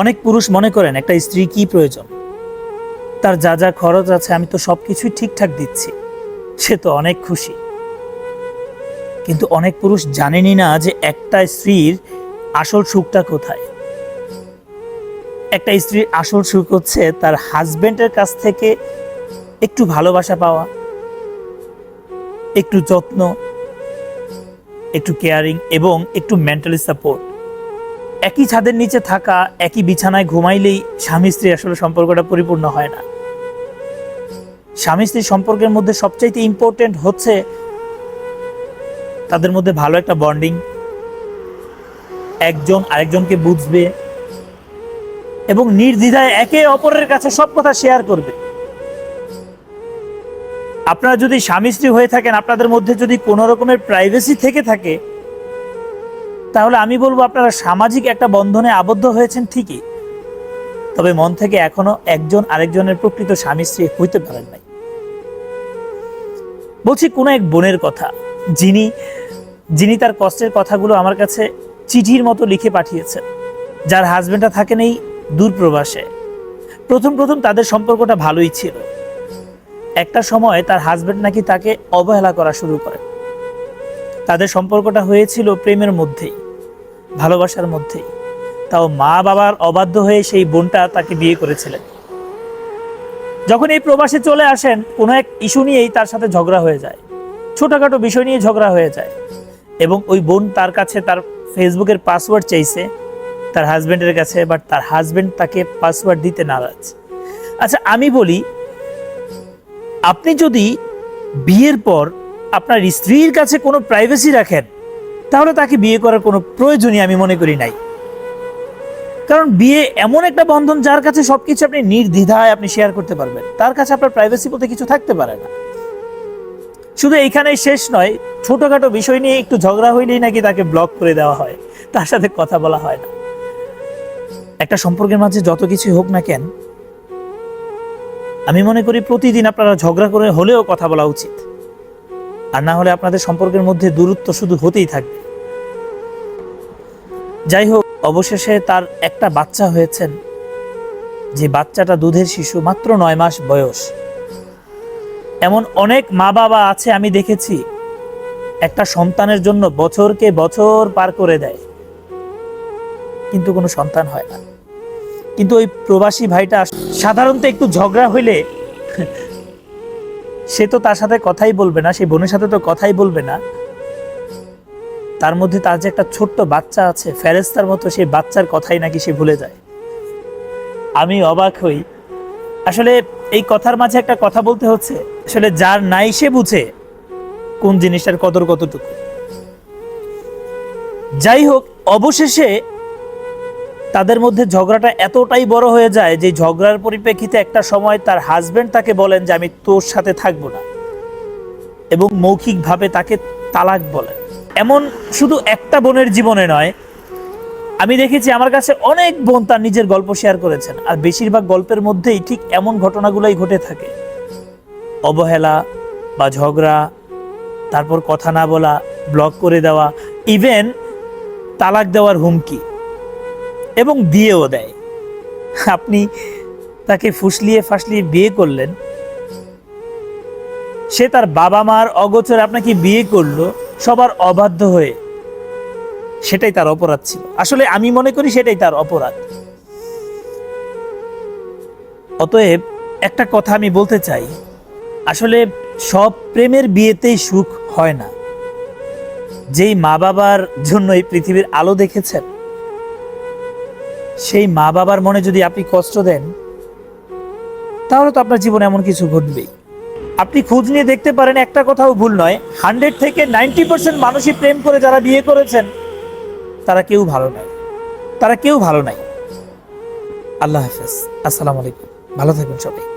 অনেক পুরুষ মনে করেন, একটা স্ত্রী কি প্রয়োজন? তার যা যা খরচ আছে, আমি তো সব কিছুই ঠিকঠাক দিচ্ছি। সে তো অনেক খুশি। কিন্তু অনেক পুরুষ জানেনই না যে একটা স্ত্রীর আসল সুখটা কোথায়। একটা স্ত্রীর আসল সুখ হচ্ছে তার হাজবেন্ডের কাছ থেকে একটু ভালোবাসা পাওয়া, একটু যত্ন, একটু কেয়ারিং এবং একটু মেন্টালি সাপোর্ট। একই ছাদের নিচে থাকা একই বিছানায় ঘুমাইলেই স্বামী স্ত্রী আসলে সম্পর্কটা পরিপূর্ণ হয় না। স্বামী স্ত্রী সম্পর্কের মধ্যে সবচাইতে ইম্পর্টেন্ট হচ্ছে তাদের মধ্যে ভালো একটা বন্ডিং একজন আরেকজনকে বুঝবে এবং নির্দ্বিধায় একে অপরের কাছে সব কথা শেয়ার করবে। আপনারা যদি স্বামী স্ত্রী হয়ে থাকেন, আপনাদের মধ্যে যদি কোনো রকমের প্রাইভেসি থেকে থাকে তাহলে আমি বলব আপনারা সামাজিক একটা বন্ধনে আবদ্ধ হয়েছেন ঠিকই। তবে মন থেকে এখনও একজন আরেকজনের প্রকৃত স্বামী স্ত্রী হইতে পারেন নাই। বলছি কোনো এক বোনের কথা, যিনি যিনি তার কষ্টের কথাগুলো আমার কাছে চিঠির মতো লিখে পাঠিয়েছেন, যার হাজবেন্ডটা থাকেন এই দূর প্রবাসে। প্রথম প্রথম তাদের সম্পর্কটা ভালোই ছিল। একটা সময় তার হাজবেন্ড নাকি তাকে অবহেলা করা শুরু করে। তাদের সম্পর্কটা হয়েছিল প্রেমের মধ্যেই। ভালোবাসার মধ্যেই। তাও মা বাবার অবাধ্য হয়ে সেই বোনটা তাকে বিয়ে করেছিলেন। যখন এই প্রবাসে চলে আসেন, কোনো এক ইস্যু নিয়েই তার সাথে ঝগড়া হয়ে যায়। ছোটখাটো বিষয় নিয়ে ঝগড়া হয়ে যায় এবং ওই বোন তার কাছে তার ফেসবুকের পাসওয়ার্ড চাইছে, তার হাজবেন্ডের কাছে, বাট তার হাজবেন্ড তাকে পাসওয়ার্ড দিতে নারাজ। আচ্ছা আমি বলি, আপনি যদি বিয়ের পর আপনার স্ত্রীর কাছে কোনো প্রাইভেসি রাখেন তাহলে তাকে বিয়ে করার কোনো প্রয়োজনই আমি মনে করি নাই। কারণ বিয়ে এমন একটা বন্ধন যার কাছে সবকিছু আপনি নির্দ্বিধায় আপনি শেয়ার করতে পারবেন। তার কাছে আপনার প্রাইভেসি বলতে কিছু থাকতে পারে না। শুধু এইখানেই শেষ নয়, ছোটখাটো বিষয় নিয়ে একটু ঝগড়া হইলেই নাকি তাকে ব্লক করে দেওয়া হয়। তার সাথে কথা বলা হয় না। একটা সম্পর্কের মাঝে যত কিছু হোক না কেন, আমি মনে করি প্রতিদিন আপনারা ঝগড়া করে হলেও কথা বলা উচিত। আর না হলে আপনাদের সম্পর্কের মধ্যে দূরত্ব শুধু হতেই থাকবে। যাই হোক অবশেষে তার একটা বাচ্চা হয়েছেন। যে বাচ্চাটা দুধের শিশু, মাত্র নয় মাস বয়স। এমন অনেক মা বাবা আছে আমি দেখেছি। একটা সন্তানের জন্য বছরকে বছর পার করে দেয়। কিন্তু কোনো সন্তান হয় না। কিন্তু ওই প্রবাসী ভাইটা সাধারণত একটু ঝগড়া হইলে সে তো তার সাথে কথাই বলবে না সেই বোনের সাথে তো কথাই বলবে না। তার মধ্যে তার যে একটা ছোট্ট বাচ্চা আছে ফেরেস্তার মতো সেই বাচ্চার কথাই নাকি সে ভুলে যায়। আমি অবাক হই। আসলে এই কথার মাঝে একটা কথা বলতে হচ্ছে, আসলে যার নাই সে বুঝে কোন জিনিসটার কদর কতটুকু। যাই হোক, অবশেষে তাদের মধ্যে ঝগড়াটা এতটাই বড় হয়ে যায় যে ঝগড়ার পরিপ্রেক্ষিতে একটা সময় তার হাজবেন্ড তাকে বলেন যে, আমি তোর সাথে থাকব না। এবং মৌখিকভাবে তাকে তালাক বলেন। এমন শুধু একটা বোনের জীবনে নয়, আমি দেখেছি আমার কাছে অনেক বোন তার নিজের গল্প শেয়ার করেছেন, আর বেশিরভাগ গল্পের মধ্যেই ঠিক এমন ঘটনাগুলোই ঘটে থাকে। অবহেলা বা ঝগড়া, তারপর কথা না বলা ব্লক করে দেওয়া ইভেন তালাক দেওয়ার হুমকি এবং দিয়েও দেয়। আপনি তাকে ফুসলিয়ে ফাসলিয়ে বিয়ে করলেন, সে তার বাবা মার অগোচরে আপনাকে বিয়ে করল সবার অবাধ্য হয়ে সেটাই তার অপরাধ ছিল। আসলে আমি মনে করি সেটাই তার অপরাধ। অতএব একটা কথা আমি বলতে চাই, আসলে সব প্রেমের বিয়েতেই সুখ হয় না। যেই মা বাবার জন্য এই পৃথিবীর আলো দেখেছেন, সেই মা বাবার মনে যদি আপনি কষ্ট দেন, তাহলে তো আপনার জীবনে এমন কিছু ঘটবেই। আপনি খোঁজ নিয়ে দেখতে পারেন, একটা কথাও ভুল নয়, হান্ড্রেড থেকে নাইনটি পার্সেন্ট মানুষই প্রেম করে যারা বিয়ে করেছেন, তারা কেউ ভালো নাই তারা কেউ ভালো নাই আল্লাহ হাফেজ। আসসালামু আলাইকুম। ভালো থাকবেন সবাই।